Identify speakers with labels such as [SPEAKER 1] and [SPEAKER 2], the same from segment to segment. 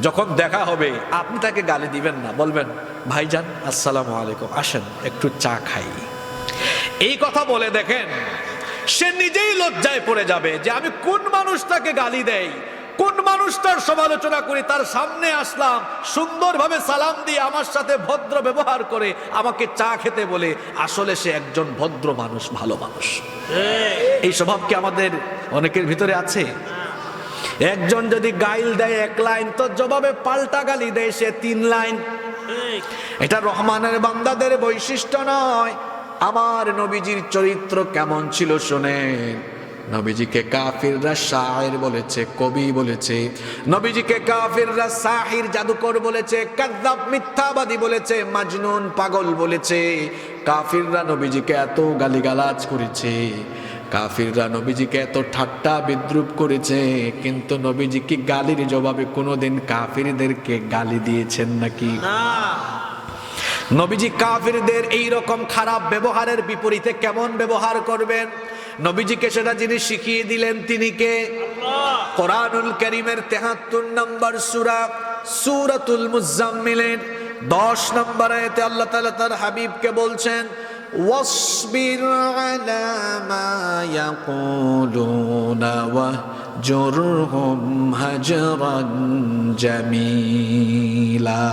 [SPEAKER 1] যখন দেখা হবে আপনি তাকে গালি দিবেন না বলবেন ভাইজান আসসালামু আলাইকুম আসেন একটু চা খাই। এই কথা বলে দেখেন সে নিজেই লজ্জায় পড়ে যাবে যে আমি কোন মানুষটাকে গালি দেই কোন মানুষটার সমালোচনা করি তার সামনে আসলাম সুন্দরভাবে সালাম দিয়ে আমার সাথে ভদ্র ব্যবহার করে আমাকে চা খেতে বলে আসলে সে একজন ভদ্র মানুষ ভালো মানুষ। এই স্বভাব কি আমাদের অনেকের ভিতরে আছে? একজন যদি গাইল দেয় এক লাইন তো জবাবে পাল্টা গালি দেয় সে তিন লাইন। এটা রহমানের বান্দাদের বৈশিষ্ট্য নয়। আমার নবীজির চরিত্র কেমন ছিল শোনেন। নবীজিকে কাফিররা শায়ের বলেছে কবি বলেছে। নবীজিকে কাফিররা সাহির জাদুকর বলেছে কাদ্দাব মিথ্যাবাদী বলেছে মাজনুন পাগল বলেছে। কাফিররা নবীজিকে এত গালিগালাজ করেছে। কাফিররা নবীজিকে এত ঠাট্টা বিদ্রুপ করেছে কিন্তু নবীজি কি গালির জবাবে কোনোদিন কাফিরদেরকে গালি দিয়েছেন নাকি? নবীজি কাফিরদের এই রকম খারাপ ব্যবহারের বিপরীতে কেমন ব্যবহার করবেন? নবীজিকে সেটা যিনি শিখিয়ে দিলেন তিনি কে? কোরআনুল করিমের তেহাত্তর নম্বর সুরা সুরাতুল মুজাম্মিলের দশ নম্বর আয়াতে আল্লাহ তাআলা তার হাবিবকে বলছেন واصبر على ما يقولون واهجرهم هجرا جميلا.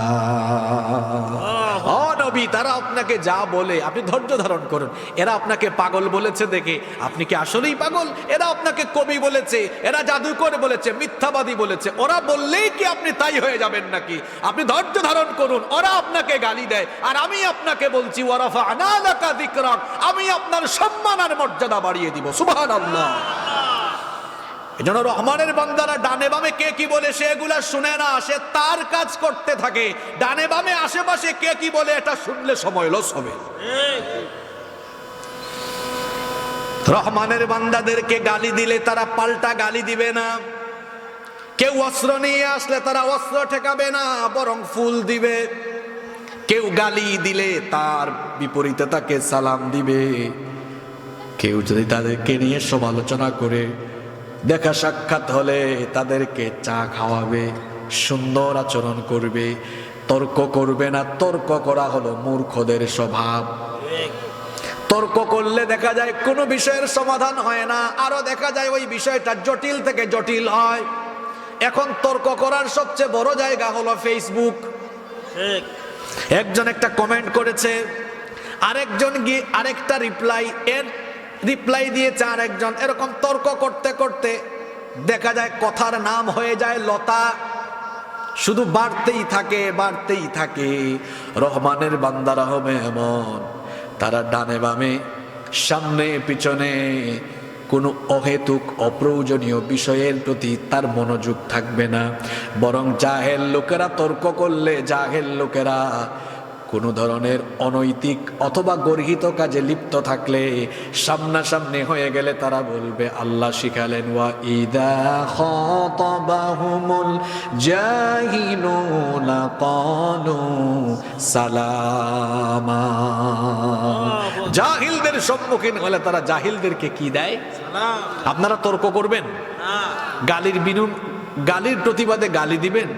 [SPEAKER 1] নবী তারা আপনাকে যা বলে, আপনি ধৈর্য ধারণ করুন। এরা আপনাকে পাগল বলেছে দেখে। আপনি কি আসলেই পাগল? এরা আপনাকে কবি বলেছে, এরা জাদুকর বলেছে, মিথ্যাবাদী বলেছে। ওরা বললেই কি আপনি তাই হয়ে যাবেন নাকি? আপনি ধৈর্য ধারণ করুন, ওরা আপনাকে গালি দেয়। আর আমি আপনাকে বলছি, ওয়ারাফা আনালাকা যিকরাক আমি আপনার সম্মান আর মর্যাদা বাড়িয়ে দিব। সুবহানাল্লাহ। এজন্য রহমানের বান্দারা ডানে বামে কে কি বলে সে এগুলা শুনে না, সে তার কাজ করতে থাকে। ডানে বামে আশেপাশে কে কি বলে এটা শুনলে সময় লস হবে। রহমানের বান্দাদেরকে গালি দিলে তারা পাল্টা গালি দিবে না। কেউ অস্ত্র নিয়ে আসলে তারা অস্ত্র ঠেকাবে না, বরং ফুল দিবে। কেউ গালি দিলে তার বিপরীতে তাকে সালাম দিবে। কেউ যদি তাদেরকে নিয়ে সমালোচনা করে দেখা সাক্ষাৎ হলে তাদেরকে চা খাওয়াবে সুন্দর আচরণ করবে তর্ক করবে না তর্ক করা হলো মূর্খদের স্বভাব। তর্ক করলে দেখা যায় কোনো বিষয়ের সমাধান হয় না আরও দেখা যায় ওই বিষয়টা জটিল থেকে জটিল হয়। এখন তর্ক করার সবচেয়ে বড় জায়গা হলো ফেসবুক একজন একটা কমেন্ট করেছে আরেকজন গিয়ে আরেকটা রিপ্লাই এর রিপ্লাই দিয়েছে আর একজন, এরকম তর্ক করতে করতে দেখা যায় কথার নাম হয়ে যায় লতা। শুধু বাড়তেই থাকে বাড়তেই থাকে। রহমানের বান্দারা হবে এমন, তারা ডানে বামে, সামনে, পিছনে। কোনো অহেতুক, অপ্রয়োজনীয় বিষয়ের প্রতি তার মনোযোগ থাকবে না। বরং জাহেল লোকেরা তর্ক করলে জাহেল লোকেরা কোনো ধরনের অনৈতিক অথবা গর্হিত কাজে লিপ্ত থাকলে সামনাসামনি হয়ে গেলে তারা বলবে আল্লাহ শিখালেন ওয়া ইদা খাতাবাহুমুল জাহিলুনা ক্বালু সালামা। জাহিলদের সম্মুখীন হলে তারা জাহিলদেরকে কি দেয়? আপনারা তর্ক করবেন? গালির বিনুন গালির প্রতিবাদে গালি দিবেন?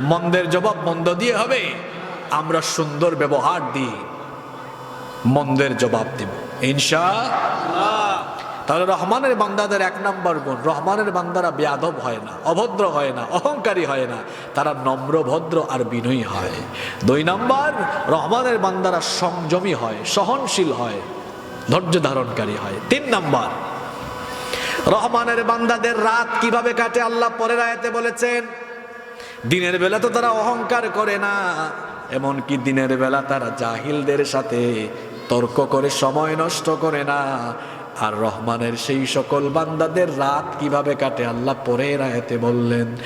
[SPEAKER 1] মন্দের জবাব মন্দ দিয়ে হবে? আমরা সুন্দর ব্যবহার দিই। মন্দের জবাব দিব। ইনশা তাহলে রহমানের বান্দাদের এক নম্বর গুণ। রহমানের বান্দারা বেয়াদব হয় না, অভদ্র হয় না, অহংকারী হয় না। তারা নম্র, ভদ্র আর বিনয়ী হয়। দুই নম্বর, রহমানের বান্দারা সংযমী হয়, সহনশীল হয়, ধৈর্য ধারণকারী হয়। তিন নম্বর, রহমানের বান্দাদের রাত কীভাবে কাটে আল্লাহ পরের আয়াতে বলেছেন, দিনের বেলা তো তারা অহংকার করে না। এমনকি দিনের বেলা তারা জাহিলদের সাথে তর্ক করে, সময় নষ্ট করে না। আর রহমানের সেই সকল বান্দাদের রাত কীভাবে কাটে, আল্লাহ পরে রায়তে বললেন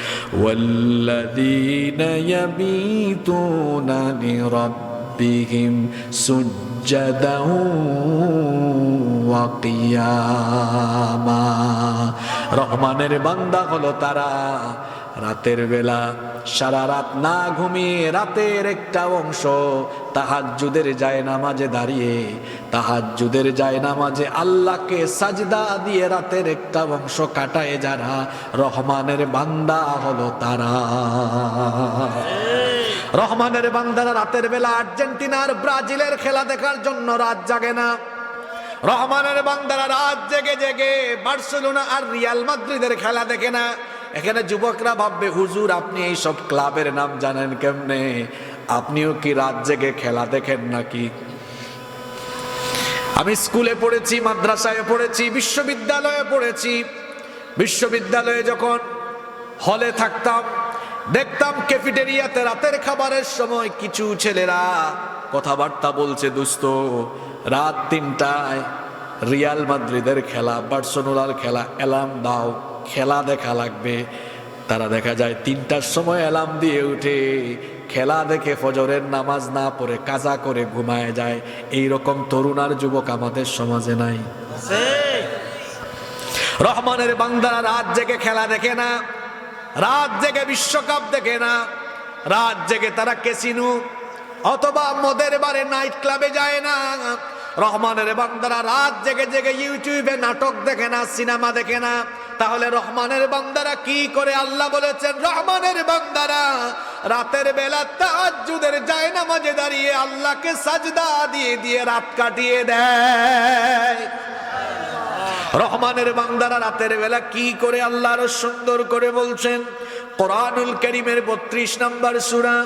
[SPEAKER 1] রহমানের বান্দা হলো তারা রাতের বেলা সারা রাত না ঘুমিয়ে রাতের একটা অংশ তাহাজ্জুদের যায় নামাজে দাঁড়িয়ে, তাহাজ্জুদের যায় নামাজে আল্লাহকে সাজদা দিয়ে রাতের একটা অংশ কাটায় যারা, রহমানের বান্দা হলো তারা। রহমানের বান্দারা রাতের বেলা আর্জেন্টিনার ব্রাজিলের খেলা দেখার জন্য রাত জাগে না। রহমানের বান্দারা রাত জেগে জেগে বার্সেলোনা আর রিয়াল মাদ্রিদের খেলা দেখে না। এখানে যুবকরা ভাববে, হুজুর, আপনি এই সব ক্লাবের নাম জানেন কেমনে? আপনিও কি রাত জেগে খেলা দেখেন নাকি? আমি স্কুলে পড়েছি, মাদ্রাসায় পড়েছি, বিশ্ববিদ্যালয়ে পড়েছি। বিশ্ববিদ্যালয়ে যখন হলে থাকতাম, দেখতাম ক্যাফেটেরিয়াতে রাতের খাবারের সময় কিছু ছেলেরা কথাবার্তা বলছে, দুস্ত, রাত তিনটায় রিয়াল মাদ্রিদের খেলা, বার্সেলোনার খেলা, অ্যালার্ম দাও। খেলা দেখা লাগবে। তারা দেখা যায় তিনটার সময় অ্যালার্ম দিয়ে উঠে, খেলা দেখে ফজরের নামাজ না পড়ে কাজা করে ঘুমায় যায়। এই রকম তরুণ আর যুবক আমাদের সমাজে নাই। রহমানের বান্দারা রাত জেগে খেলা দেখে না, রাত জেগে বিশ্বকাপ দেখে না, রাত জেগে তারা কেসিনু অথবা মদের বারে নাইট ক্লাবে যায় না। রহমানের বান্দারা রাত জেগে জেগে ইউটিউবে নাটক দেখে না, সিনেমা দেখে না। তাহলে রহমানের বান্দারা কি করে আল্লাহ বলেছেন? রহমানের বান্দারা, রাতের বেলা তাহাজ্জুদের যায় নামাজে দাঁড়িয়ে আল্লাহকে সাজদা দিয়ে দিয়ে রাত কাটিয়ে দেয়। রহমানের বান্দারা রাতের বেলা কি করে আল্লাহ আরও সুন্দর করে বলছেন? কোরআনুল করিমের বত্রিশ নম্বর সুরা,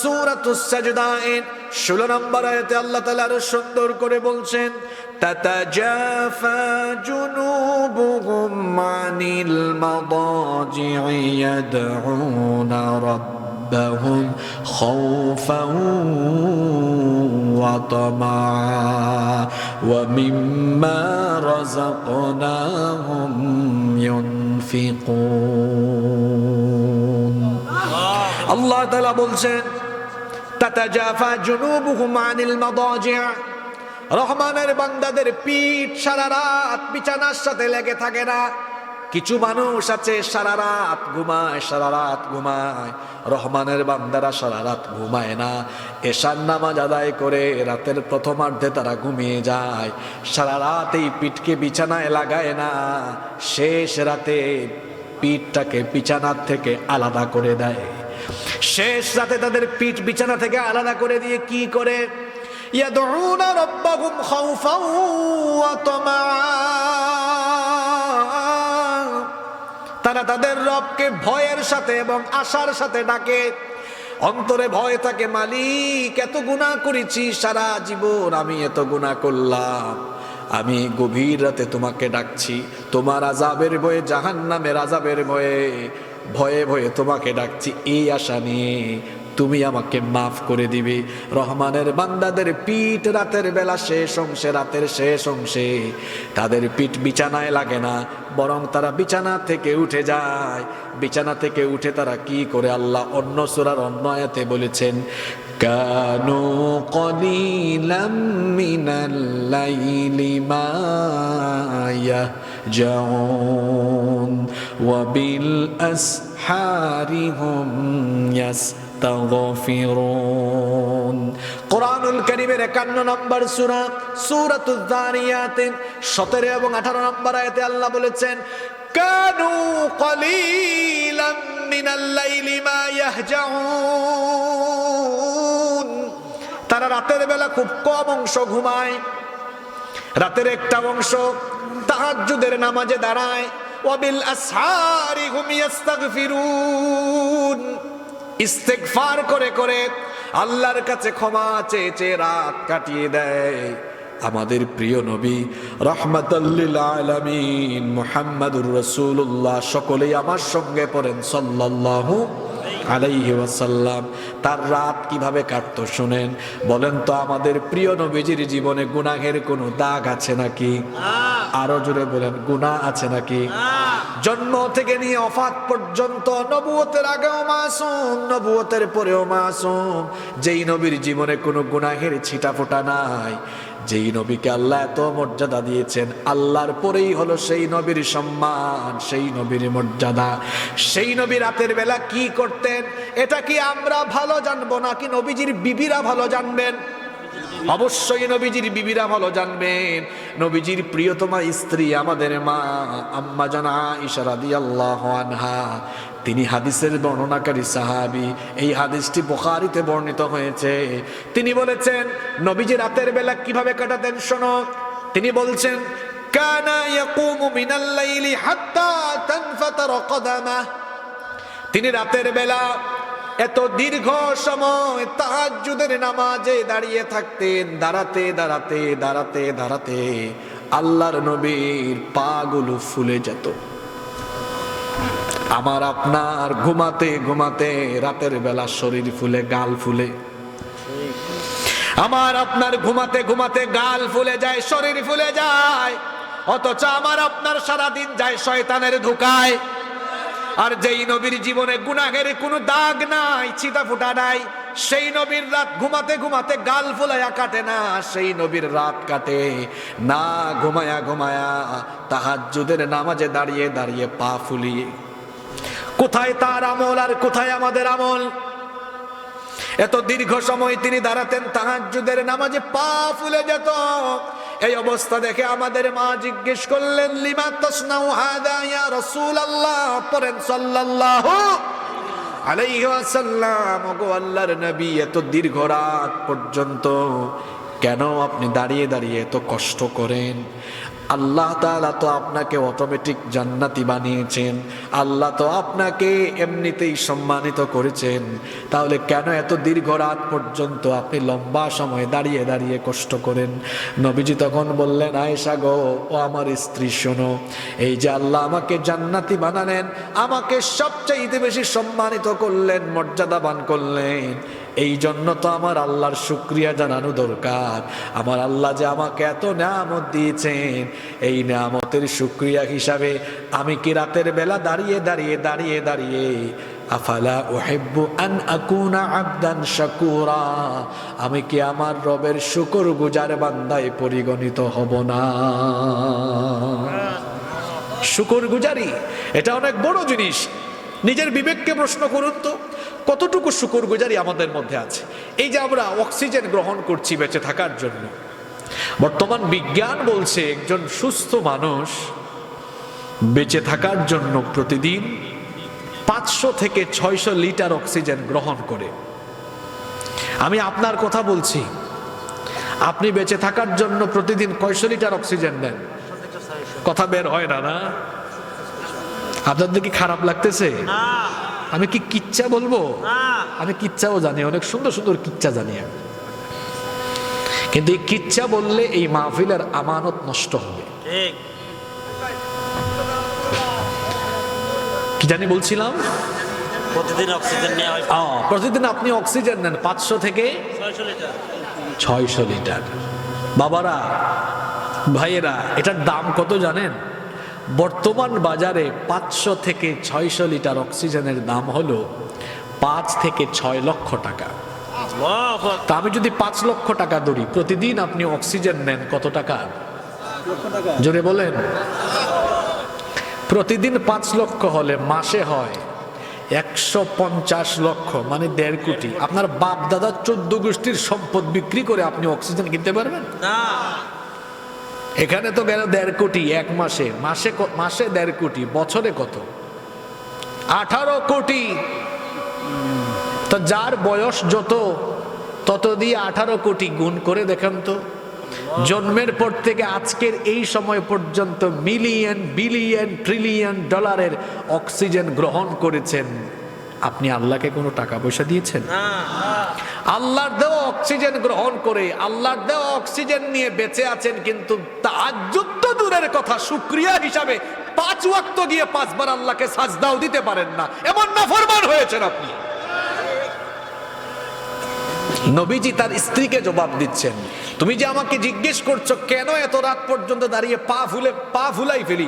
[SPEAKER 1] সুরাতুস সাজদাইন। ষোলো নম্বর আয়াতে আল্লাহ তাআলা আরো সুন্দর করে বলছেন تتجافى جنوبهم عن المضاجع يدعون ربهم خوفا وطمعا ومما رزقناهم ينفقون الله تعالى বলছেন তাতাজাফা জুনুবুহুম আনিল মাদাজি'a রহমানের বান্দাদের পিঠ সারা রাত বিছানার সাথে লেগে থাকে না। কিছু মানুষ আছে সারা রাত ঘুমায়, সারা রাত ঘুমায়। রহমানের বান্দারা সারা রাত ঘুমায় না। এশার নামাজ আদায় করে রাতের প্রথমার্ধে তারা ঘুমিয়ে যায়। সারা রাত এই পিঠকে বিছানায় লাগায় না। শেষ রাতে পিঠটাকে বিছানার থেকে আলাদা করে দেয়। শেষ রাতে তাদের পিঠ বিছানা থেকে আলাদা করে দিয়ে কি করে يدعون ربهم خوفا وطمعا তারা তাদের রবকে ভয়ের সাথে এবং আশার সাথে ডাকে অন্তরে ভয় থাকে মালিক এত গুণা করেছি সারা জীবন আমি এত গুণা করলাম আমি গভীর রাতে তোমাকে ডাকছি তোমার আজাবের ভয়ে জাহান নামের আজাবের ভয়ে ভয়ে ভয়ে তোমাকে ডাকছি, এই আশা নিয়ে তুমি আমাকে মাফ করে দিবে। রহমানের বান্দাদের পিঠ রাতের বেলা শেষ অংশে, রাতের শেষ অংশে তাদের পিঠ বিছানায় লাগে না, বরং তারা বিছানা থেকে উঠে যায়। বিছানা থেকে উঠে তারা কি করে? আল্লাহ অন্য সুরার অন্য আয়াতে বলেছেন, কানু কলিলাম মিনাল লাইলি মা يهجعون وبالأسحار هم يستغفرون কোরআনুল করিমের একান্ন নম্বর সুরা সুরাতুল জারিয়াতে সতেরো এবং আঠারো নম্বর আয়াতে আল্লাহ বলেছেন কানু কলিলাম মিনাল লাইলি মা ইয়াহজাউন তারা রাতের বেলা খুব কম অংশ ঘুমায় রাতের একটা অংশ তাহাজ্জুদের নামাজে দাঁড়ায়। ওয়াবিল আসহারি হুম ইস্তাগফিরুন ইস্তেগফার করে করে আল্লাহর কাছে ক্ষমা চেয়ে চেয়ে রাত কাটিয়ে দেয়। আমাদের প্রিয় নবী রহমাতাল্লিল আলামিন, মুহাম্মাদুর রাসূলুল্লাহ, সকলেই আমার সঙ্গে পড়েন সাল্লাল্লাহু আলাইহি ওয়াসাল্লাম তার রাত কীভাবে কাটতো শুনেন? বলেন তো আমাদের প্রিয় নবীজির জীবনে গুনাহের কোনো দাগ আছে নাকি? আরও জোরে বলেন গুনাহ আছে নাকি? জন্ম থেকে নিয়ে অফাত পর্যন্ত নবুয়তের আগেও মাসুম নবুয়তের পরেও মাসুম। যেই নবীর জীবনে কোনো গুনাহের ছিটা ফোটা নাই যেই নবীকে আল্লাহ এত মর্যাদা দিয়েছেন, আল্লাহর পরেই হলো সেই নবীর সম্মান, সেই নবীর মর্যাদা। সেই নবী রাতের বেলা কি করতেন? এটা কি আমরা ভালো জানব নাকি নবীজির বিবিরা ভালো জানবেন? অবশ্যই নবীজির বিবিরা ভালো জানবেন। নবীজির প্রিয়তমা স্ত্রী আমাদের মা, আম্মা জানা ইশারাদি আল্লাহ আনহা। তিনি হাদিসের বর্ণনাকারী সাহাবি। এই হাদিসটি বুখারীতে বর্ণিত হয়েছে। তিনি বলেছেন, নবীজি রাতের বেলা কীভাবে কাটাতেন শোনো? তিনি বলছেন, কানা ইয়াকুমু মিনাল লাইলি হাত্তা তানফাতার কদামাহ তিনি রাতের বেলা এত দীর্ঘ সময় তাহাজ্জুদের নামাজে দাঁড়িয়ে থাকতেন, দাঁড়াতে দাঁড়াতে দাঁড়াতে দাঁড়াতে। আল্লাহর নবীর পাগুলো ফুলে যেত। আমার আপনার ঘুমাতে ঘুমাতে রাতের বেলা শরীর ফুলে, গাল ফুলে। আমার আপনার ঘুমাতে ঘুমাতে গাল ফুলে যায়, শরীর ফুলে যায়। অথচ আমার আপনার সারাদিন যায় শয়তানের ধোকায়। আর যেই নবীর জীবনে গুনাহের কোনো দাগ নাই ছিটা ফুটা নাই, সেই নবীর রাত ঘুমাতে ঘুমাতে গাল ফুলাইয়া কাটে না, সেই নবীর রাত কাটে না, ঘুমায়া ঘুমায়া তাহাজ্জুদের নামাজে দাঁড়িয়ে দাঁড়িয়ে পা ফুলিয়ে। কোথায় তার আমল আর কোথায় আমাদের আমল? এত দীর্ঘ সময় তিনি দাঁড়াতেন তাহাজ্জুদের নামাজে পা ফুলে যেত। এই অবস্থা দেখে আমাদের মা জিজ্ঞেস করলেন, লিমা তসনাউ হাদা ইয়া রাসূলুল্লাহ? পড়েন, সাল্লাল্লাহু আলাইহি ওয়াসাল্লাম। ওগো আল্লাহর নবী, এত দীর্ঘ রাত পর্যন্ত কেন আপনি দাঁড়িয়ে দাঁড়িয়ে এত কষ্ট করেন? আল্লাহ তালা তো আপনাকে অটোমেটিক জান্নাতি বানিয়েছেন। আল্লাহ তো আপনাকে এমনিতেই সম্মানিত করেছেন। তাহলে কেন এত দীর্ঘ রাত পর্যন্ত আপনি লম্বা সময় দাঁড়িয়ে দাঁড়িয়ে কষ্ট করেন? নবীজি তখন বললেন, আয়েশা গো, ও আমার স্ত্রী, শোনো, এই যে আল্লাহ আমাকে জান্নাতি বানালেন, আমাকে সবচাইতে বেশি সম্মানিত করলেন, মর্যাদাবান করলেন এই জন্য তো আমার আল্লাহর শুক্রিয়া জানানো দরকার। আমার আল্লাহ যে আমাকে এত নামত দিয়েছেন, এই নামতের শুক্রিয়া হিসাবে আমি কি রাতের বেলা দাঁড়িয়ে দাঁড়িয়ে দাঁড়িয়ে দাঁড়িয়ে আফালা ওহেব্বু আন আকুনা আবদান শাকুরা, আমি কি আমার রবের শুকর গুজার বান্দায় পরিগণিত হব না? শুকর গুজারি, এটা অনেক বড় জিনিস। নিজের বিবেককে প্রশ্ন করুন তো। কতটুকু শুকর গুজারি আমাদের মধ্যে আছে? এই যে আমরা অক্সিজেন গ্রহণ করছি বেঁচে থাকার জন্য। বর্তমান বিজ্ঞান বলছে একজন সুস্থ মানুষ বেঁচে থাকার জন্য প্রতিদিন পাঁচশো থেকে ছয়শো লিটার অক্সিজেন গ্রহণ করে। আমি আপনার কথা বলছি, আপনি বেঁচে থাকার জন্য প্রতিদিন কয়শো লিটার অক্সিজেন নেন কথা বের হয় না না? আপনাদের কি খারাপ লাগতেছে? আমি কি কিচ্ছা বলব? আমি কিচ্ছাও জানি অনেক সুন্দর সুন্দর কিচ্ছা জানি আমি। কিন্তু এই কিচ্ছা বললে এই মাহফিলের আমানত নষ্ট হবে। কি জানি বলছিলাম?
[SPEAKER 2] প্রতিদিন অক্সিজেন
[SPEAKER 1] প্রতিদিন আপনি অক্সিজেন নেন পাঁচশো থেকে
[SPEAKER 2] ছয়শো লিটার।
[SPEAKER 1] ছয়শো লিটার। বাবারা ভাইয়েরা এটার দাম কত জানেন? বর্তমান বাজারে পাঁচশো থেকে ছয়শো লিটার অক্সিজেনের দাম হলো পাঁচ থেকে ছয় লক্ষ টাকা। তা আমি যদি পাঁচ লক্ষ টাকা ধরি প্রতিদিন আপনি অক্সিজেন নেন কত টাকা? জোরে বলেন। প্রতিদিন পাঁচ লক্ষ হলে মাসে হয় একশো পঞ্চাশ লক্ষ মানে দেড় কোটি। আপনার বাপ দাদা চোদ্দ গোষ্ঠীর সম্পদ বিক্রি করে আপনি অক্সিজেন কিনতে পারবেন?
[SPEAKER 2] না।
[SPEAKER 1] এখানে তো গেল দেড় কোটি এক মাসে। মাসে মাসে দেড় কোটি, বছরে কত? আঠারো কোটি। তো যার বয়স যত, তত দিয়ে আঠারো কোটি গুণ করে দেখেন তো। জন্মের পর থেকে আজকের এই সময় পর্যন্ত মিলিয়ন, বিলিয়ন, ট্রিলিয়ন ডলারের অক্সিজেন গ্রহণ করেছেন। আপনি আল্লাহকে কোনো টাকা পয়সা দিয়েছেন? আল্লাহর দেওয়া অক্সিজেন গ্রহণ করে, আল্লাহর দেওয়া অক্সিজেন নিয়ে বেঁচে আছেন কিন্তু তো দূরের কথা, শুক্রিয়া হিসাবে পাঁচ ওয়াক্ত গিয়ে পাঁচবার আল্লাহকে সাজদাও দিতে পারেন না। এমন নাফরমান হয়েছেন আপনি। নবীজি তার স্ত্রীকে জবাব দিচ্ছেন, তুমি যে আমাকে জিজ্ঞেস করছ কেন এত রাত পর্যন্ত দাঁড়িয়ে পা ফুলে, পা ফুলাই ফেলি?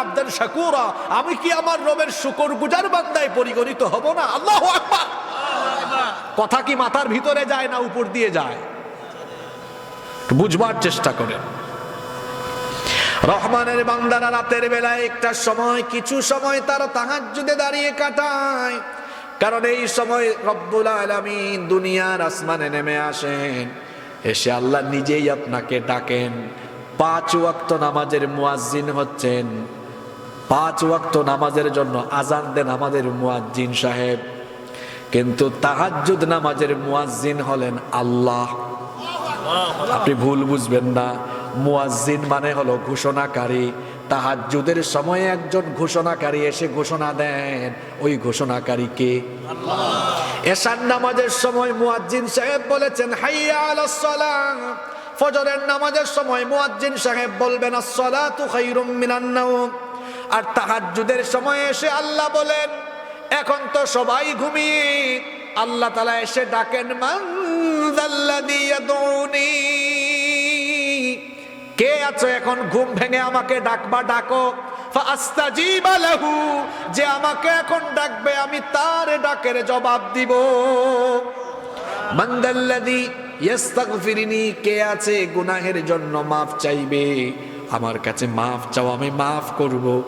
[SPEAKER 1] আবদান শাকুরা? আমি কি আমার রবের শুকর গুজার বান্দায় পরিগণিত হব না? আল্লাহু আকবার! কথা কি মাথার ভিতরে যায় না উপর দিয়ে যায়? বুঝবার চেষ্টা করেন। রহমানের বান্দারা রাতের বেলায় একটা সময়, কিছু সময় তারা তাহাজ্জুদে দাঁড়িয়ে কাটায়। কারণ এই সময় রব্বুল আলামিন দুনিয়ার আসমানে নেমে আসেন। এসে আল্লাহ নিজেই আপনাকে ডাকেন। পাঁচ ওয়াক্ত নামাজের মুয়াজ্জিন হচ্ছেন। পাঁচ ওয়াক্ত নামাজের জন্য আজান দেন আমাদের মুয়াজ্জিন সাহেব। কিন্তু তাহাজ্জুদ নামাজের মুয়াজ্জিন হলেন আল্লাহ। আপনি ভুল বুঝবেন না। মুয়াজ্জিন মানে হলো ঘোষণাকারী। তাহাজ্জুদের সময়ে একজন ঘোষণাকারী এসে ঘোষণা দেন, ওই ঘোষণাকারীকে এশার নামাজের সময় মুয়াজ্জিন সাহেব বলেছেন, হাইয়া আলাস ফজরের নামাজের সময় মুয়াজ্জিন সাহেব বলবেন, আস-সালাতু খায়রুম মিনান আর তাহাজ্জুদের সময় এসে আল্লাহ বলেন এখন তো সবাই ঘুমিয়ে। আল্লাহ তালা এসে ডাকেন, মান কে আছো এখন? ঘুম ভেঙে আমাকে ডাকবা, ডাকো। যে আমাকে এখন ডাকবে, আমি তার ডাকের জবাব দিব। মান্দাল্লাযী ইস্তাগফিরনি কে আছে? গুনাহের জন্য মাফ চাইবে। আমার কাছে মাফ চাও আমি মাফ করব।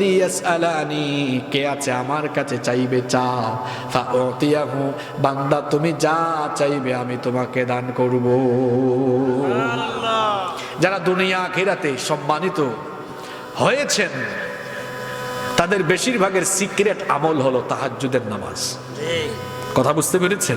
[SPEAKER 1] ইয়াসআলানি কে আছে আমার কাছে চাইবে চাও? ফাউতিয়াহু বান্দা তুমি যা চাইবে আমি তোমাকে দান করব। যারা দুনিয়া আখিরাতে সম্মানিত হয়েছেন তাদের বেশিরভাগের সিক্রেট আমল হলো তাহাজ্জুদের নামাজ। কথা বুঝতে পেরেছেন?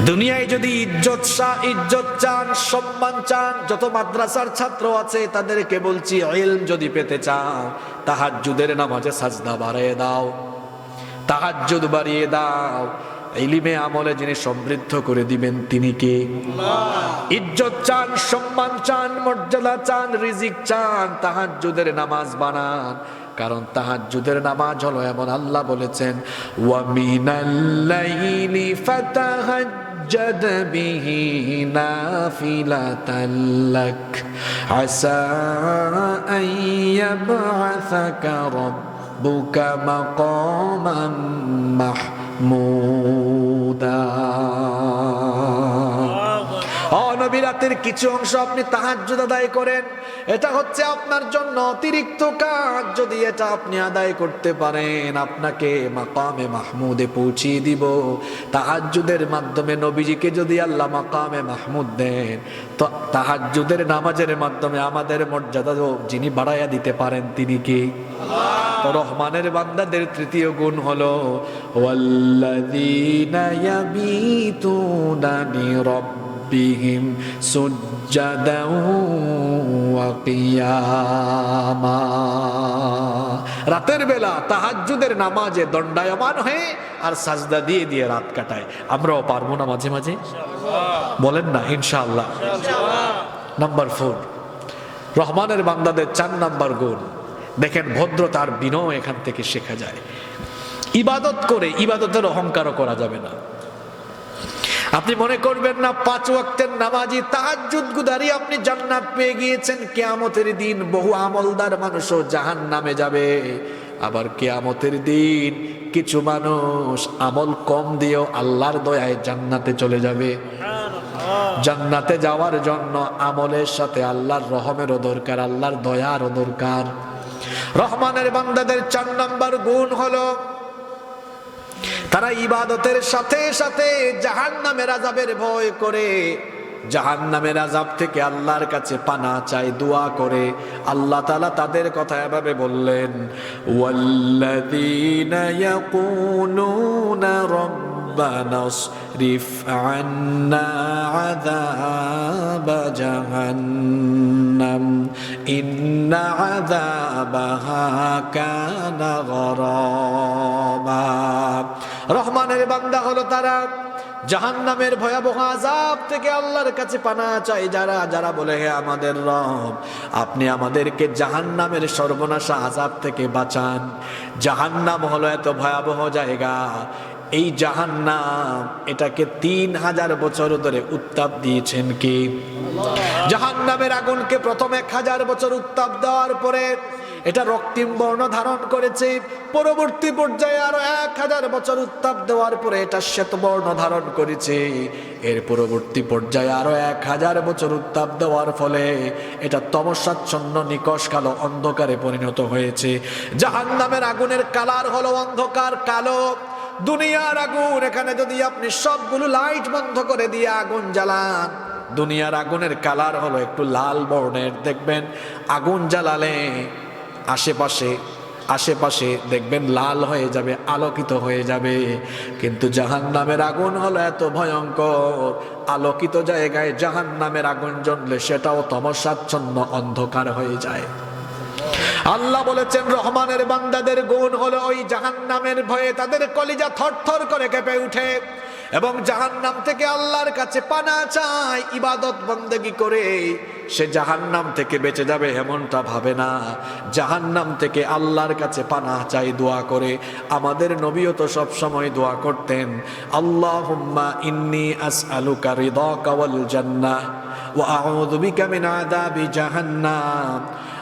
[SPEAKER 1] দুনিয়ায় যদি ইজ্জত ইজ্জত চান, সম্মান চান, যত মাদ্রাসার ছাত্র আছে, তাদেরকে বলছি, ইলম যদি পেতে চাও, তাহাজ্জুদের নামাজে সাজদা বাড়িয়ে দাও। তাহার তাহাজ্জুদ বাড়িয়ে দাও। ইলিমে আমলে যিনি সমৃদ্ধ করে দিবেন, তিনি কে? ইজ্জত চান, সম্মান চান, মর্যাদা চান, রিজিক চান, তাহাজ্জুদের নামাজ বানান। কারণ তাহাজ্জুদের নামাজ হলো এমন আল্লাহ বলেছেন, ওয়া মিনাল্লাইলি ফাতাহাজ্জাদ বিহি নাফিলাতাল লাক আসা আন ইয়াবআসাকা রাব্বুকা মাকামান মাহমুদা অনবী রাতের কিছু অংশ আপনি তাহাজ্জুদ আদায় করেন। এটা হচ্ছে আপনার জন্য অতিরিক্ত কাজ। যদি এটা আপনি আদায় করতে পারেন, আপনাকে মাকামে মাহমুদে পৌঁছিয়ে দিব। তাহাজ্জুদের মাধ্যমে নবীজিকে যদি আল্লাহ মাকামে মাহমুদ দেন, তো তাহাজ্জুদের নামাজের মাধ্যমে আমাদের মর্যাদা যিনি বাড়াইয়া দিতে পারেন, তিনি কি? রহমানের বান্দাদের তৃতীয় গুণ হলো, ওয়াল্লাযীনা ইয়াবিতুনা লিরাব্বিহিম সুজ্জাদাও ওয়া কিয়ামা রাতের বেলা তাহাজ্জুদের নামাজে দণ্ডায়মান হয়ে আর সাজদা দিয়ে দিয়ে রাত কাটায়। আমরাও পারব না মাঝে মাঝে? বলেন না, ইনশাআল্লাহ। নাম্বার ফোর রহমানের বান্দাদের চার নাম্বার গুণ। দেখেন ভদ্রতার বিনয় এখান থেকে শেখা যায়। ইবাদত করে ইবাদতের অহংকারও করা যাবে না। আপনি মনে করবেন না, পাঁচ ওয়াক্তের নামাজি তাহাজ্জুদ গুদারি আপনি জান্নাত পেয়ে গিয়েছেন। কেয়ামতের দিন বহু আমলদার মানুষও জাহান নামে যাবে। আবার কেয়ামতের দিন কিছু মানুষ আমল কম দিয়েও আল্লাহর দয়ায় জান্নাতে চলে যাবে। জান্নাতে যাওয়ার জন্য আমলের সাথে আল্লাহর রহমেরও দরকার, আল্লাহর দয়ারও দরকার। রহমানের বান্দাদের চার নাম্বার গুণ হলো তারা ইবাদতের সাথে সাথে জাহান নামের আজাবের ভয় করে জাহান নামের আজাব থেকে আল্লাহর কাছে পানা চাই দোয়া করে আল্লাহ তালা তাদের কথা এভাবে বললেন ওয়াল্লাযীনা ইয়াকুলুনা ربنا اصرف عنا عذاب جهنم إن عذابها كان غراما রহমানের বান্দা হলো তারা। জাহান্নামের ভয়াবহ আজাব থেকে আল্লাহর কাছে পানা চাই যারা যারা বলে, হে আমাদের রব, আপনি আমাদেরকে জাহান্নামের সর্বনাশা আজাব থেকে বাঁচান। জাহান্নাম হলো এত ভয়াবহ জায়গা। এই জাহান্নাম এটাকে তিন হাজার বছর ধরে উত্তাপ দিয়েছেন কি? জাহান্নামের আগুনকে প্রথম এক হাজার বছর উত্তাপ দেওয়ার পরে এটা রক্তিম বর্ণ ধারণ করেছে। পরবর্তী পর্যায়ে আরও এক হাজার বছর উত্তাপ দেওয়ার পরে এটা শ্বেত বর্ণ ধারণ করেছে। এর পরবর্তী পর্যায়ে আরও এক হাজার বছর উত্তাপ দেওয়ার ফলে এটা তমসাচ্ছন্ন নিকশ কালো অন্ধকারে পরিণত হয়েছে। জাহান নামের আগুনের কালার হলো অন্ধকার, কালো। দুনিয়ার আগুন, এখানে যদি আপনি সবগুলো লাইট বন্ধ করে দিয়ে আগুন জ্বালান, দুনিয়ার আগুনের কালার হলো একটু লাল বর্ণের। দেখবেন আগুন জ্বালালে আশেপাশে আশেপাশে দেখবেন লাল হয়ে যাবে, আলোকিত হয়ে যাবে। কিন্তু জাহান নামের আগুন হলো এত ভয়ঙ্কর। আলোকিত জায়গায় জাহান নামের আগুন জ্বললে সেটাও তমসাচ্ছন্ন অন্ধকার হয়ে যায়। আল্লাহ বলেছেন, রহমানের বান্দাদের গুণ হলো ওই জাহান্নামের ভয়ে তাদের কলিজা থরথর করে কেঁপে উঠে। এবং জাহান্নাম থেকে আল্লাহর কাছে পানা চায়, ইবাদত বন্দেগি করে, সে জাহান্নাম থেকে বেঁচে যাবে এমনটা ভাবে না। জাহান্নাম থেকে আল্লাহর কাছে পানা চাই দোয়া করে। আমাদের নবীও তো সব সময় দোয়া করতেন, আল্লাহুম্মা ইন্নি আসআলুকা রিদাকা ওয়াল জান্নাহ ওয়া আউযু বিকা মিন আযাবি জাহান্নাম।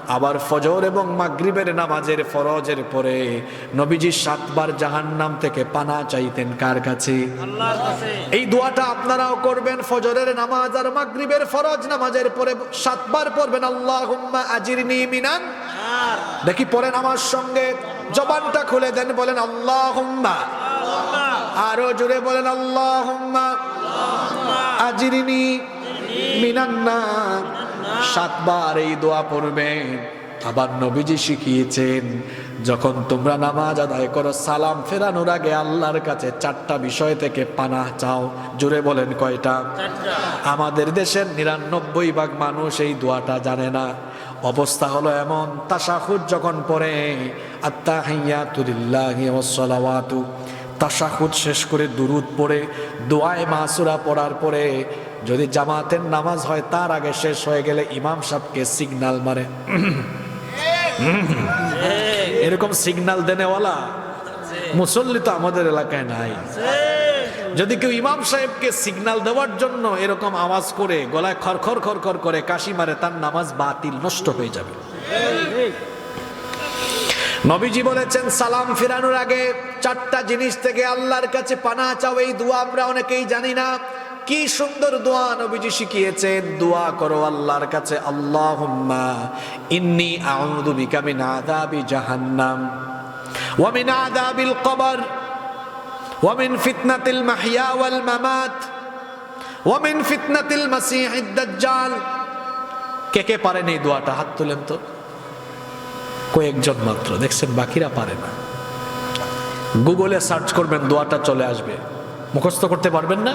[SPEAKER 1] আবার ফজর এবং মাগরিবের নামাজের ফরজের পরে নবীজি সাতবার জাহান্নাম থেকে পানা চাইতেন কার কাছে? এই দোয়াটা আপনারাও করবেন ফজরের নামাজ আর মাগরিবের ফরজ নামাজের পরে সাতবার পড়বেন আল্লাহুম্মা আজিরনি মিনান। দেখি পড়েন আমার সঙ্গে জবানটা খুলে দেন বলেন আল্লাহ আল্লাহুম্মা। আরও জোরে বলেন আল্লাহুম্মা। আজিরিনি মিনান্নার সাতবার এই দোয়া পড়বেন। আবার নবীজি শিখিয়েছেন যখন তোমরা নামাজ আদায় করো সালাম ফেরানোর আগে আল্লাহর কাছে চারটা বিষয় থেকে পানা চাও। জুড়ে বলেন কয়টা? আমাদের দেশের নিরানব্বই ভাগ মানুষ এই দোয়াটা জানে না। অবস্থা হলো এমন তাসাহুদ যখন পড়ে আত্মাহিয়াতুলিল্লাহি ওয়াসসালাওয়াতু তাসাহুদ শেষ করে দুরুদ পড়ে দোয়ায় মাসুরা পড়ার পরে যদি জামাতের নামাজ হয়, তার আগে শেষ হয়ে গেলে ইমাম সাহেবকে সিগনাল মারে। এরকম সিগন্যাল দেনেওয়ালা মুসল্লি তো আমাদের এলাকায় নাই। যদি কেউ ইমাম সাহেবকে সিগনাল দেওয়ার জন্য এরকম আওয়াজ করে, গলায় খরখর খরখর করে, কাশি মারে, তার নামাজ বাতিল, নষ্ট হয়ে যাবে। নবীজি বলেছেন, সালাম ফিরানোর আগে চারটা জিনিস থেকে আল্লাহর কাছে পানা চাও, এই দোয়া আমরা অনেকেই জানি না। কি সুন্দর দোয়া নবীজি শিখিয়েছেন দোয়া করো আল্লাহর কাছে আল্লাহ ইন্নি আউযু বিকা আদাবি জাহান্নাম ওয়ামিন আদাবিল কবর ওয়ামিন ফিতনাতিল মাহইয়া ওয়াল মামাত ওয়ামিন ফিতনাতিল মাসিহিদ্দাজ্জাল কে কে পারেন এই দোয়াটা? হাত তুলেন তো। কয়েকজন মাত্র, দেখছেন বাকিরা পারে না। গুগলে সার্চ করবেন, দোয়াটা চলে আসবে। মুখস্থ করতে পারবেন না?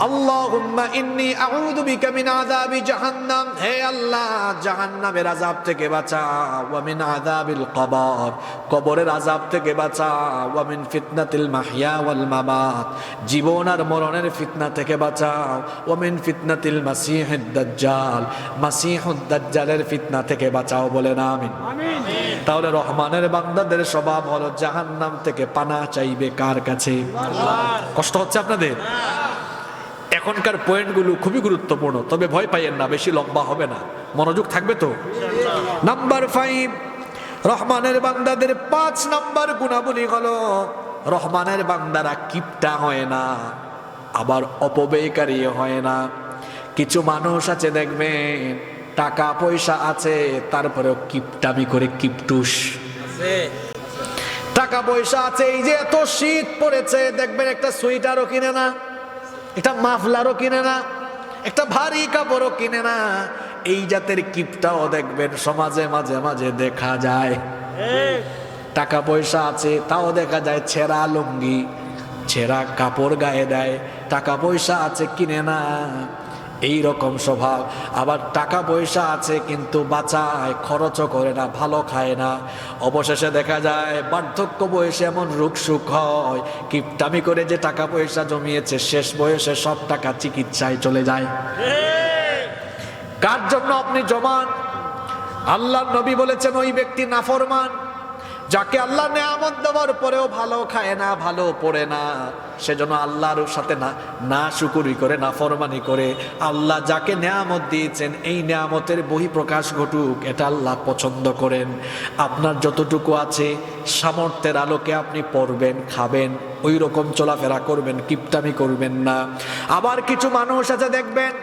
[SPEAKER 1] আল্লাহুম্মা ইন্নী আউযু বিকা মিন আযাবি জাহান্নাম। হে আল্লাহ জাহান্নামের আযাব থেকে বাঁচাও ওয়া মিন আযাবিল কবর। কবরের আযাব থেকে বাঁচাও ওয়া মিন ফিতনাতিল মাহইয়া ওয়াল মামাত। জীবন আর মরণের ফিতনা থেকে বাঁচাও। ওয়া মিন ফিতনাতিল মাসিহিদ দাজ্জাল। মাসিহুদ দাজ্জালের ফিতনা থেকে বাঁচাও বলেন আমিন। তাহলে রহমানের বান্দাদের স্বভাব হলো জাহান্নাম থেকে পানা চাইবে কার কাছে? কষ্ট হচ্ছে আপনাদের? এখনকার পয়েন্টগুলো খুবই গুরুত্বপূর্ণ, তবে ভয় পাইয়েন না, বেশি লম্বা হবে না। মনোযোগ থাকবে তো? নাম্বার ফাইভ রহমানের বান্দাদের পাঁচ নাম্বার গুণাবলী হলো, রহমানের বান্দারা কিপটা হয় না, আবার অপব্যয়কারী হয় না। কিছু মানুষ আছে দেখবেন, টাকা পয়সা আছে, তারপরেও কিপটামি করে কিপটুস। টাকা পয়সা আছে, এই যে এত শীত পড়েছে, দেখবেন একটা সোয়েটারও কিনে না। একটা মাফলারও কিনে না, একটা ভারী কাপড়ও কিনে না। এই জাতের কিপটাও দেখবেন সমাজে মাঝে মাঝে দেখা যায়। টাকা পয়সা আছে, তাও দেখা যায় ছেঁড়া লুঙ্গি, ছেঁড়া কাপড় গায়ে দেয়, টাকা পয়সা আছে, কিনে না। এই রকম স্বভাব। আবার টাকা পয়সা আছে, কিন্তু বাঁচায়, খরচও করে না, ভালো খায় না। অবশেষে দেখা যায়, বার্ধক্য বয়সে এমন রোগ সুখ হয়। কিপটামি করে যে টাকা পয়সা জমিয়েছে, শেষ বয়সে সব টাকা চিকিৎসায় চলে যায়। কার জন্য আপনি জমান আল্লাহ নবী বলেছেন, ওই ব্যক্তি নাফরমান, যাকে আল্লাহ নেয়ামত দেওয়ার পরেও ভালো খায় না, ভালো পড়ে না। সেজন্য আল্লাহর সাথে না না শুকুরি করে, না ফরমানি করে, আল্লাহ যাকে নেয়ামত দিয়েছেন, এই নেয়ামতের বহিঃপ্রকাশ ঘটুক, এটা আল্লাহ পছন্দ করেন। আপনার যতটুকু আছে, সামর্থ্যের আলোকে আপনি পড়বেন, খাবেন ওই রকম চলাফেরা করবেন, কিপটামি করবেন না। আবার কিছু মানুষ আছে, দেখবেন,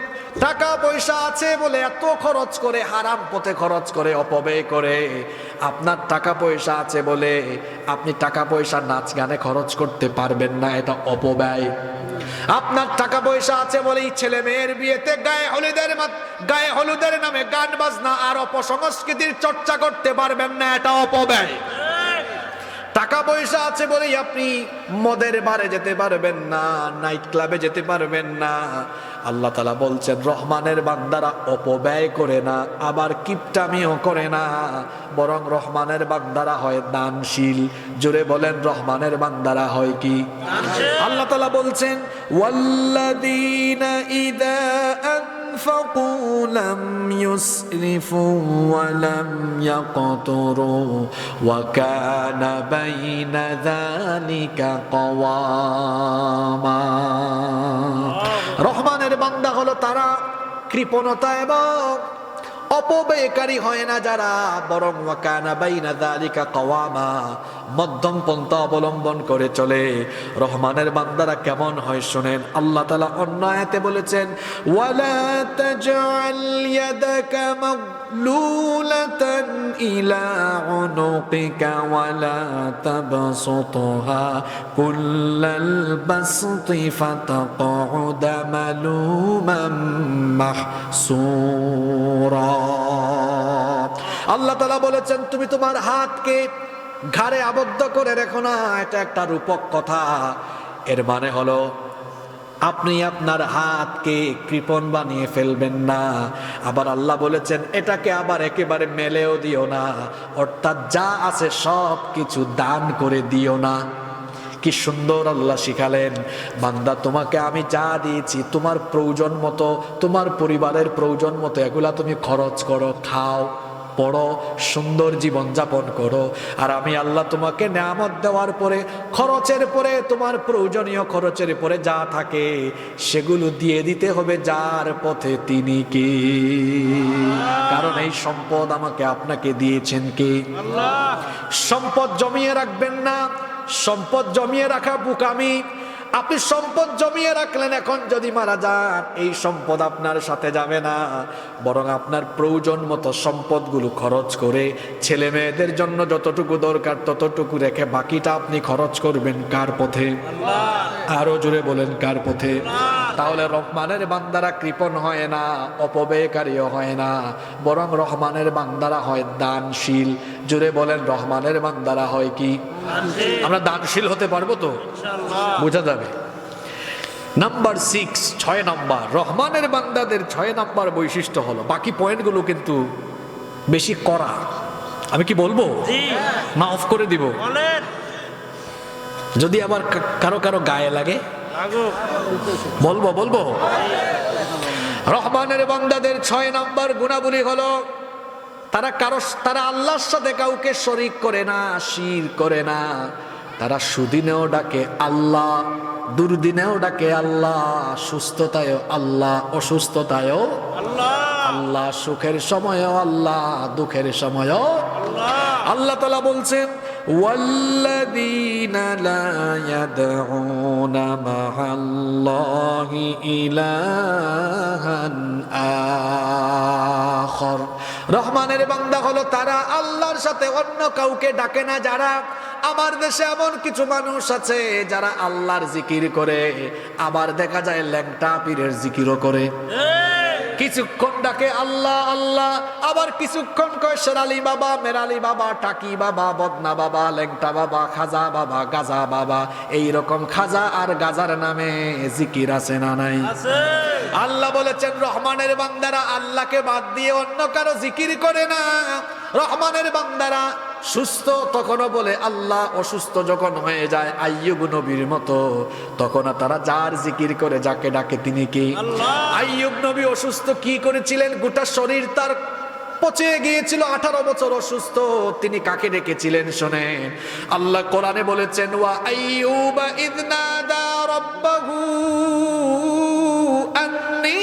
[SPEAKER 1] টাকা পয়সা আছে বলে এত খরচ করে, হারাম পথে খরচ করে, অপব্যয় করে। আপনার টাকা পয়সা আছে বলে আপনি টাকা পয়সা নাচ গানে খরচ করতে পারবেন না, এটা অপব্যয়। আপনার টাকা পয়সা আছে বলেই ছেলে মেয়ের বিয়েতে গায়ে হলুদের গায়ে হলুদের নামে গান বাজনা আর অপসংস্কৃতির চর্চা করতে পারবেন না, এটা অপব্যয়। টাকা পয়সা আছে বলেই আপনি মদের বারে যেতে পারবেন না নাইট ক্লাবে যেতে পারবেন না। আল্লাহ তালা বলছেন রহমানের বান্দারা অপব্যয় করে না আবার কিপটামিও করে না। বরং রহমানের বান্দারা হয় দানশীল। জোরে বলেন রহমানের বান্দারা হয় কি? আল্লাহ তালা বলছেন ওয়াল্লাদিনা ইদা أنفقوا لم يسرفوا ولم يقتروا وكان بين ذلك قواما রহমানের বান্দা হলো তারা কৃপণতা এবং অপব্যয়কারী হয় না যারা, বরং ওয়াকানা বাইনা যালিকা কওয়ামা, মধ্যম পন্থা অবলম্বন করে চলে। রহমানের বান্দারা কেমন হয় শুনেন, আল্লাহ তালা অন্য বলেছেন, ওয়ালা তাজআল ইয়াদাকা মাগলুলাতান ইলা উনুকিকা ওয়ালা তাবসুতহা, কুল্লাল বাসতি ফাতাকউদা মালুমান মাহসুরা। আল্লাহ তালা বলেছেন, তুমি তোমার হাতকে ঘাড়ে আবদ্ধ করে রেখো না, এটা একটা রূপক কথা। এর মানে হলো, আপনি আপনার হাতকে কৃপণ বানিয়ে ফেলবেন না। আবার আল্লাহ বলেছেন, এটাকে আবার একেবারে মেলেও দিও না। অর্থাৎ যা আছে সব কিছু দান করে দিও না। কি সুন্দর আল্লাহ শিখালেন। বান্দা তোমাকে আমি যা দিয়েছি তোমার প্রয়োজন মতো তোমার পরিবারের প্রয়োজন মতো এগুলা তুমি খরচ করো খাও পড়ো সুন্দর জীবন যাপন করো। আর আমি আল্লাহ তোমাকে নামত দেওয়ার পরে খরচের পরে তোমার প্রয়োজনীয় খরচের পরে যা থাকে সেগুলো দিয়ে দিতে হবে যার পথে তিনি কি। কারণ এই সম্পদ আমাকে আপনাকে দিয়েছেন কি? সম্পদ জমিয়ে রাখবেন না সম্পদ জমিয়ে রাখা বুকামি আপনি সম্পদ জমিয়ে রাখলেন, এখন যদি মারা যান, এই সম্পদ আপনার সাথে যাবে না। বরং আপনার প্রয়োজন মতো সম্পদগুলো খরচ করে ছেলে মেয়েদের জন্য যতটুকু দরকার ততটুকু রেখে বাকিটা আপনি খরচ করবেন কার পথে? আরও জোরে বলেন, কার পথে? তাহলে রহমানের বান্দারা কৃপণ হয় না, অপব্যয়কারীও হয় না, বরং রহমানের বান্দারা হয় দানশীল। জোরে বলেন, রহমানের বান্দারা হয় কি? আমরা দানশীল হতে পারব তো? বোঝা যাবে। নাম্বার সিক্স ছয় নাম্বার রহমানের বান্দাদের ছয় নাম্বার বৈশিষ্ট্য হলো বাকি পয়েন্টগুলো কিন্তু বেশি করা আমি কি বলব? না অফ করে দিব। যদি আবার কারও কারও গায়ে লাগে বলব বলব। রহমানের বান্দাদের ছয় নাম্বার গুণাবলী হলো তারা কারও তারা আল্লাহর সাথে কাউকে শরিক করে না শির করে না। তারা সুদিনেও ডাকে আল্লাহ দুর্দিনেও ডাকে আল্লাহ সুস্থতায়ও আল্লাহ অসুস্থতায়ও
[SPEAKER 2] আল্লাহ
[SPEAKER 1] আল্লাহ সুখের সময়ও আল্লাহ দুঃখের সময়ও আল্লাহ তালা বলছেন والذين لا يدعون مع الله إلها آخر রহমানের বান্দা হলো তারা আল্লাহর সাথে অন্য কাউকে ডাকে না যারা আমার দেশে এমন কিছু মানুষ আছে যারা আল্লাহর জিকির করে আবার দেখা যায় ল্যাংটা পীরের জিকিরও করে। কিছুক্ষণ ডাকে আল্লাহ আল্লাহ। আবার কিছুক্ষণ কয় শেরালি বাবা মেরালি বাবা টাকি বাবা বদনা বাবা লেংটা বাবা খাজা বাবা গাজা বাবা। এই রকম খাজা আর গাজার নামে জিকির আছে না নাই? আল্লাহ বলেছেন রহমানের বান্দারা আল্লাহকে বাদ দিয়ে অন্য কারও জিকির করে না। রহমানের বান্দারা সুস্থ তখনও বলে আল্লাহ অসুস্থ যখন হয়ে যায় আইয়ুব নবীর মতো। তখন তারা যার জিকির করে যাকে ডাকে তিনি কি। আইয়ুব নবী অসুস্থ কি করেছিলেন? গোটা শরীর তার পচে গিয়েছিল আঠারো বছর অসুস্থ। তিনি কাকে ডেকেছিলেন শোনে আল্লাহ কোরআনে বলেছেন ওয়া আইয়ুবা ইদ নাদা রাব্বাহু আন্নি